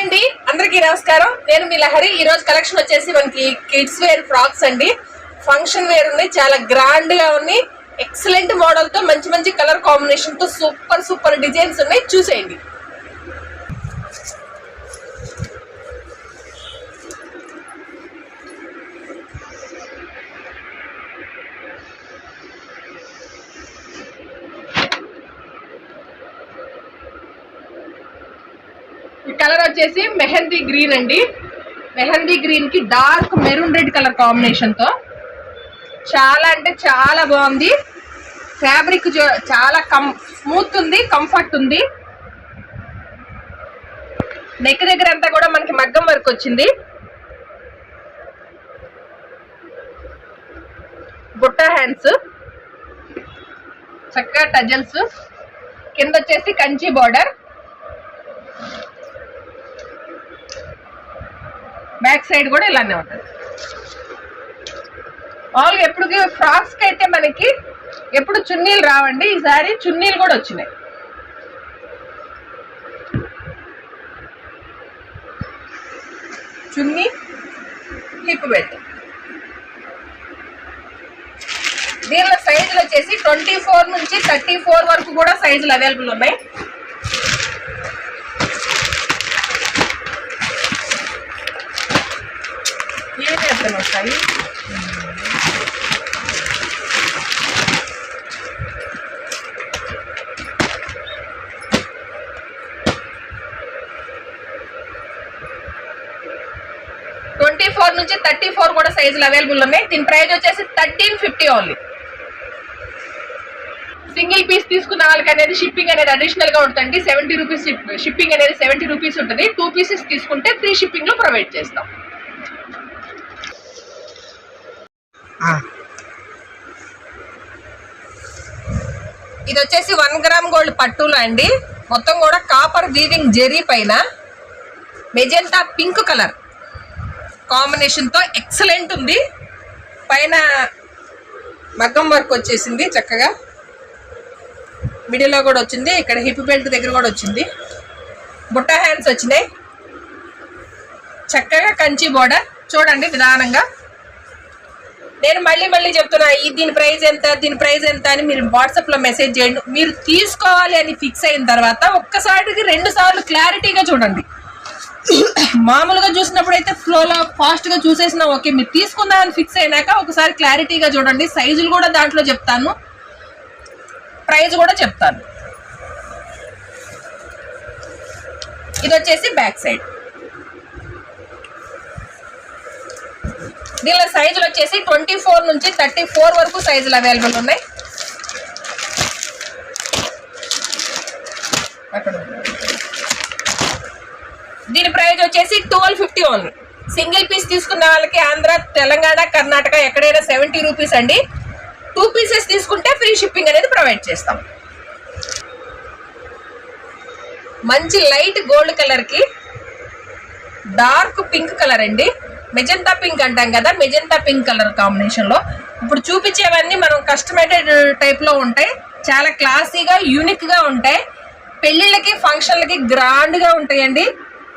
అండి. అందరికీ నమస్కారం. నేను మీ లహరి. ఈ రోజు కలెక్షన్ వచ్చేసి మనకి కిడ్స్ వేర్ ఫ్రాక్స్ అండి. ఫంక్షన్ వేర్ ఉంది. చాలా గ్రాండ్గా ఉన్నాయి ఎక్సలెంట్ మోడల్తో మంచి మంచి కలర్ కాంబినేషన్తో సూపర్ సూపర్ డిజైన్స్ ఉన్నాయి. చూసేయండి ఈ కలర్ వచ్చేసి మెహందీ గ్రీన్ అండి. మెహందీ గ్రీన్కి డార్క్ మెరూన్ రెడ్ కలర్ కాంబినేషన్తో చాలా అంటే చాలా బాగుంది. ఫ్యాబ్రిక్ చాలా కం స్మూత్ ఉంది కంఫర్ట్ ఉంది. నెక్ దగ్గర అంతా కూడా మనకి మగ్గం వర్క్ వచ్చింది. బుట్ట హ్యాండ్స్ చక్కగా టజల్స్. కింద వచ్చేసి కంచి బార్డర్. బ్యాక్ సైడ్ కూడా ఇలానే ఉంటుంది. మామూలుగా ఎప్పుడు ఫ్రాక్స్కి అయితే మనకి ఎప్పుడు చున్నీలు రావండి ఈసారి చున్నీలు కూడా వచ్చినాయి. Chunni hip belt. దీనిలో సైజులు వచ్చేసి ట్వంటీ ఫోర్ నుంచి థర్టీ ఫోర్ వరకు కూడా సైజులు అవైలబుల్ ఉన్నాయి ఏ చేస్తాను వస్తాయి. ట్వంటీ ఫోర్ నుంచి థర్టీ ఫోర్ కూడా సైజులు అవైలబుల్ ఉన్నాయి. దీని ప్రైస్ వచ్చేసి thirteen fifty only. Single piece తీసుకున్న వాళ్ళకి అనేది షిప్పింగ్ అనేది అడిషనల్గా ఉంటుంది సెవెంటీ రూపీస్ షిప్పింగ్ అనేది సెవెంటీ రూపీస్ ఉంటుంది. టూ పీసెస్ తీసుకుంటే ఫ్రీ షిప్పింగ్లో ప్రొవైడ్ చేస్తాం. ఇది వచ్చేసి వన్ గ్రామ్ గోల్డ్ పట్టులో అండి. మొత్తం కూడా కాపర్ వీవింగ్ జెరీ పైన. Magenta pink colour. కాంబినేషన్తో ఎక్సలెంట్ ఉంది. పైన మగ్గం వర్క్ వచ్చేసింది చక్కగా. మిడిల్లో కూడా వచ్చింది. ఇక్కడ హిప్ బెల్ట్ దగ్గర కూడా వచ్చింది. బుట్ట హ్యాండ్స్ వచ్చినాయి. చక్కగా కంచి బోర్డర్. చూడండి నిదానంగా నేను మళ్ళీ మళ్ళీ చెప్తున్నా ఈ దీని ప్రైస్ ఎంత దీని ప్రైస్ ఎంత అని మీరు వాట్సాప్లో మెసేజ్ చేయండి. మీరు తీసుకోవాలి అని ఫిక్స్ అయిన తర్వాత ఒక్కసారికి రెండు సార్లు క్లారిటీగా చూడండి. మామూలుగా చూసినప్పుడు అయితే ఫ్లోలో ఫాస్ట్గా చూసేసినా ఓకే మీరు తీసుకుందామని ఫిక్స్ అయినాక ఒకసారి క్లారిటీగా చూడండి. సైజులు కూడా దాంట్లో చెప్తాను. ప్రైస్ కూడా చెప్తాను. ఇది వచ్చేసి బ్యాక్ సైడ్ దీనిలో సైజులు వచ్చేసి ట్వంటీ ఫోర్ నుంచి థర్టీ ఫోర్ వరకు సైజులు అవైలబుల్ ఉన్నాయి. దీని ప్రైజ్ వచ్చేసి twelve fifty only. Single piece తీసుకున్న వాళ్ళకి ఆంధ్ర తెలంగాణ కర్ణాటక ఎక్కడైనా సెవెంటీ రూపీస్ అండి. టూ పీసెస్ తీసుకుంటే ఫ్రీ షిప్పింగ్ అనేది ప్రొవైడ్ చేస్తాం. మంచి లైట్ గోల్డ్ కలర్కి డార్క్ పింక్ కలర్ అండి. మెజంతా పింక్ అంటాం కదా మెజెంటా పింక్ కలర్ కాంబినేషన్లో ఇప్పుడు చూపించేవన్నీ మనం కస్టమైటెడ్ టైప్లో ఉంటాయి. చాలా క్లాసీగా యూనిక్గా ఉంటాయి. పెళ్ళిళ్ళకి ఫంక్షన్లకి గ్రాండ్గా ఉంటాయండి.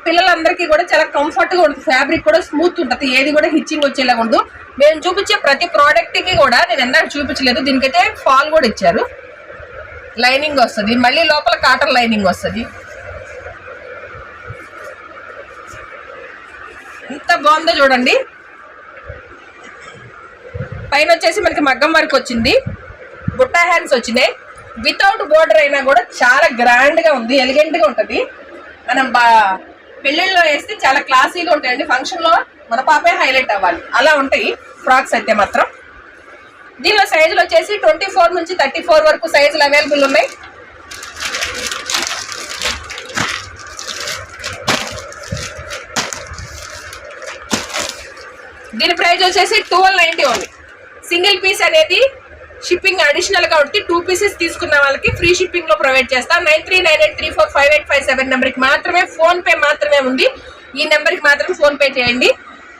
పిల్లలందరికీ కూడా చాలా కంఫర్ట్గా ఉంటుంది. ఫ్యాబ్రిక్ కూడా స్మూత్ ఉంటుంది. ఏది కూడా హిచ్చింగ్ వచ్చేలాగా ఉండదు. మేము చూపించే ప్రతి ప్రోడక్ట్కి కూడా నేను ఎన్నడూ చూపించలేదు. దీనికైతే ఫాల్ కూడా ఇచ్చారు. లైనింగ్ వస్తుంది. మళ్ళీ లోపల కాటన్ లైనింగ్ వస్తుంది. ఎంత బాగుందో చూడండి. పైన వచ్చేసి మనకి మగ్గం వర్క్ వచ్చింది. బుట్టా హ్యాండ్స్ వచ్చినాయి. వితౌట్ బోర్డర్ అయినా కూడా చాలా గ్రాండ్గా ఉంది ఎలిగెంట్గా ఉంటుంది. మనం బా పెళ్ళిళ్ళలో వేస్తే చాలా క్లాసీగా ఉంటాయండి. ఫంక్షన్లో మన పాపే హైలైట్ అవ్వాలి. అలా ఉంటాయి ఫ్రాక్స్ అయితే మాత్రం. దీనిలో సైజులు వచ్చేసి ట్వంటీ ఫోర్ నుంచి థర్టీ ఫోర్ వరకు సైజులు అవైలబుల్ ఉన్నాయి. దీని ప్రైస్ వచ్చేసి twelve ninety only. Single piece అనేది షిప్పింగ్ అడిషనల్ కాబట్టి టూ పీసెస్ తీసుకున్న వాళ్ళకి ఫ్రీ షిప్పింగ్లో ప్రొవైడ్ చేస్తాం. Nine three nine eight three four five eight five seven నెంబర్కి మాత్రమే ఫోన్ పే మాత్రమే ఉంది. ఈ నెంబర్కి మాత్రమే ఫోన్ పే చేయండి.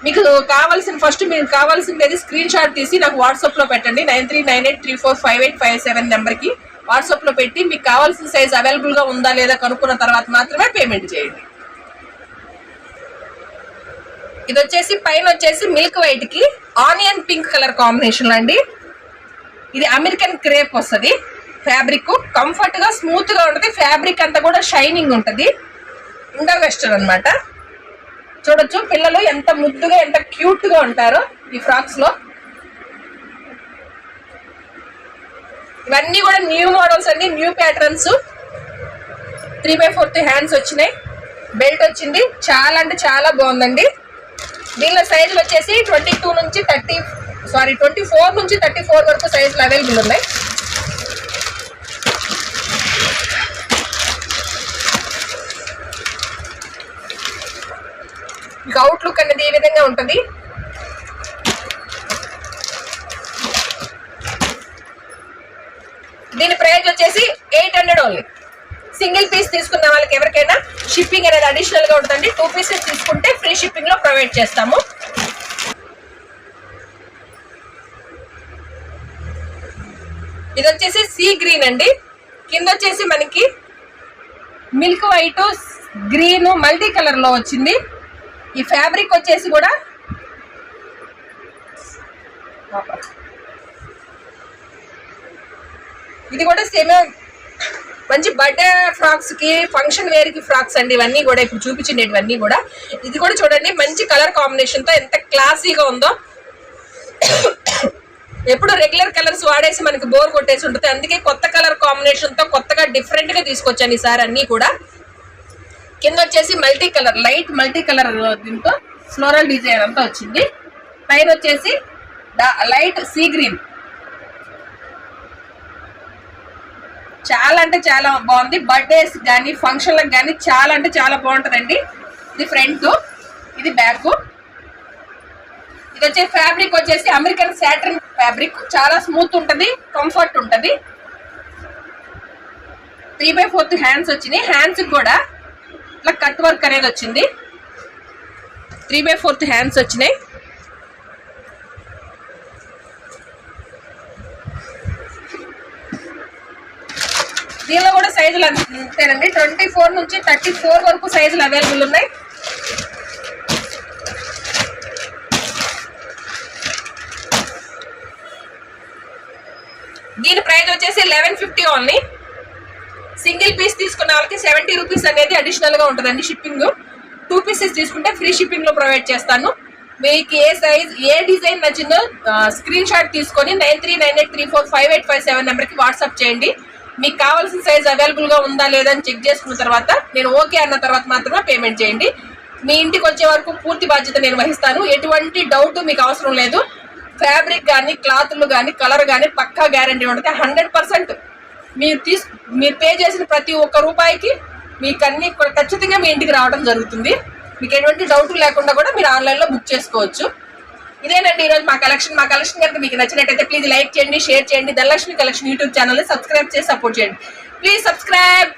మీకు కావాల్సిన ఫస్ట్ మీకు కావాల్సింది స్క్రీన్ షాట్ తీసి నాకు వాట్సాప్లో పెట్టండి. Nine three nine eight three four five eight five seven నెంబర్కి వాట్సాప్లో పెట్టి మీకు కావాల్సిన సైజ్ అవైలబుల్గా ఉందా లేదా కనుక్కున్న తర్వాత మాత్రమే పేమెంట్ చేయండి. ఇది వచ్చేసి పైన వచ్చేసి మిల్క్ వైట్కి ఆనియన్ పింక్ కలర్ కాంబినేషన్ అండి. ఇది అమెరికన్ క్రేప్ వస్తుంది. ఫ్యాబ్రిక్ కంఫర్ట్గా స్మూత్గా ఉంటుంది. ఫ్యాబ్రిక్ అంతా కూడా షైనింగ్ ఉంటుంది. ఇండో వెస్టర్న్ అన్నమాట. చూడొచ్చు పిల్లలు ఎంత ముద్దుగా ఎంత క్యూట్గా ఉంటారో ఈ ఫ్రాక్స్లో. ఇవన్నీ కూడా న్యూ మోడల్స్ అండి. New patterns. Three by fourth hands వచ్చినాయి. బెల్ట్ వచ్చింది. చాలా అంటే చాలా బాగుందండి. దీనిలో సైజులు వచ్చేసి ట్వంటీ టూ నుంచి థర్టీ సారీ ట్వంటీ ఫోర్ నుంచి థర్టీ ఫోర్ వరకు సైజులు అవైలబుల్ ఉన్నాయి. ఇక అవుట్లుక్ అనేది ఈ విధంగా ఉంటుంది. దీని ప్రైజ్ వచ్చేసి eight hundred only single piece తీసుకున్న వాళ్ళకి ఎవరికైనా షిప్పింగ్ అనేది అడిషనల్గా ఉంటుందండి. టూ పీసెస్ తీసుకుంటే ఫ్రీ షిప్పింగ్లో ప్రొవైడ్ చేస్తాము. ఇది వచ్చేసి సీ గ్రీన్ అండి. కింద వచ్చేసి మనకి మిల్క్ వైట్ గ్రీన్ మల్టీ కలర్లో వచ్చింది. ఈ ఫ్యాబ్రిక్ వచ్చేసి కూడా ఇది కూడా సేమ్ మంచి బర్త్డే ఫ్రాక్స్కి ఫంక్షన్ వేర్కి ఫ్రాక్స్ అండి ఇవన్నీ కూడా ఇప్పుడు చూపించిండేటివన్నీ కూడా. ఇది కూడా చూడండి మంచి కలర్ కాంబినేషన్తో ఎంత క్లాసీగా ఉందో. ఎప్పుడు రెగ్యులర్ కలర్స్ వాడేసి మనకి బోర్ కొట్టేసి ఉంటుంది. అందుకే కొత్త కలర్ కాంబినేషన్తో కొత్తగా డిఫరెంట్గా తీసుకొచ్చాను ఈసారి అన్ని కూడా. కింద వచ్చేసి multi colour light multi colour దీంతో ఫ్లోరల్ డిజైన్ అంతా వచ్చింది. పైన వచ్చేసి లైట్ సీ గ్రీన్ చాలా అంటే చాలా బాగుంది. బర్త్డేస్ కానీ ఫంక్షన్లకు కానీ చాలా అంటే చాలా బాగుంటుందండి. ఇది ఫ్రంట్ ఇది బ్యాక్ ఇది వచ్చే ఫ్యాబ్రిక్ వచ్చేసి అమెరికన్ శాటర్న్ ఫ్యాబ్రిక్ చాలా స్మూత్ ఉంటుంది కంఫర్ట్ ఉంటుంది. త్రీ బై ఫోర్త్ హ్యాండ్స్ వచ్చినాయి. హ్యాండ్స్ కూడా ఇట్లా కట్ వర్క్ అనేది వచ్చింది. త్రీ బై ఫోర్త్ హ్యాండ్స్ వచ్చినాయి. దీనిలో కూడా సైజులు అంతేనండి. ట్వంటీ ఫోర్ నుంచి థర్టీ ఫోర్ వరకు సైజులు అవైలబుల్ ఉన్నాయి. దీని ప్రైస్ వచ్చేసి eleven fifty only single piece తీసుకున్న వాళ్ళకి సెవెంటీ రూపీస్ అనేది అడిషనల్గా ఉంటుందండి షిప్పింగ్ టూ పీసెస్ తీసుకుంటే ఫ్రీ షిప్పింగ్లో ప్రొవైడ్ చేస్తాను. మీకు ఏ సైజ్ ఏ డిజైన్ నచ్చిందో స్క్రీన్ షాట్ తీసుకొని nine three nine eight three four five eight five seven నెంబర్కి వాట్సాప్ చేయండి. మీకు కావాల్సిన సైజ్ అవైలబుల్గా ఉందా లేదా అని చెక్ చేసుకున్న తర్వాత నేను ఓకే అన్న తర్వాత మాత్రమే పేమెంట్ చేయండి. మీ ఇంటికి వచ్చే వరకు పూర్తి బాధ్యత నేను వహిస్తాను. ఎటువంటి డౌట్ మీకు అవసరం లేదు. ఫ్యాబ్రిక్ కానీ క్లాత్లు కానీ కలర్ కానీ పక్కా గ్యారంటీ ఉంటుంది. హండ్రెడ్ పర్సెంట్ మీరు తీసు మీరు పే చేసిన ప్రతి ఒక్క రూపాయికి మీకు అన్ని ఖచ్చితంగా మీ ఇంటికి రావడం జరుగుతుంది. మీకు ఎటువంటి డౌట్ లేకుండా కూడా మీరు ఆన్లైన్లో బుక్ చేసుకోవచ్చు. ఇదేనండి ఈరోజు మా కలెక్షన్. మా కలెక్షన్ కనుక మీకు నచ్చినట్టయితే ప్లీజ్ లైక్ చేయండి షేర్ చేయండి. ధనలక్ష్మి కలెక్షన్ యూట్యూబ్ ఛానల్ని సబ్స్క్రైబ్ చేసి సపోర్ట్ చేయండి. Please subscribe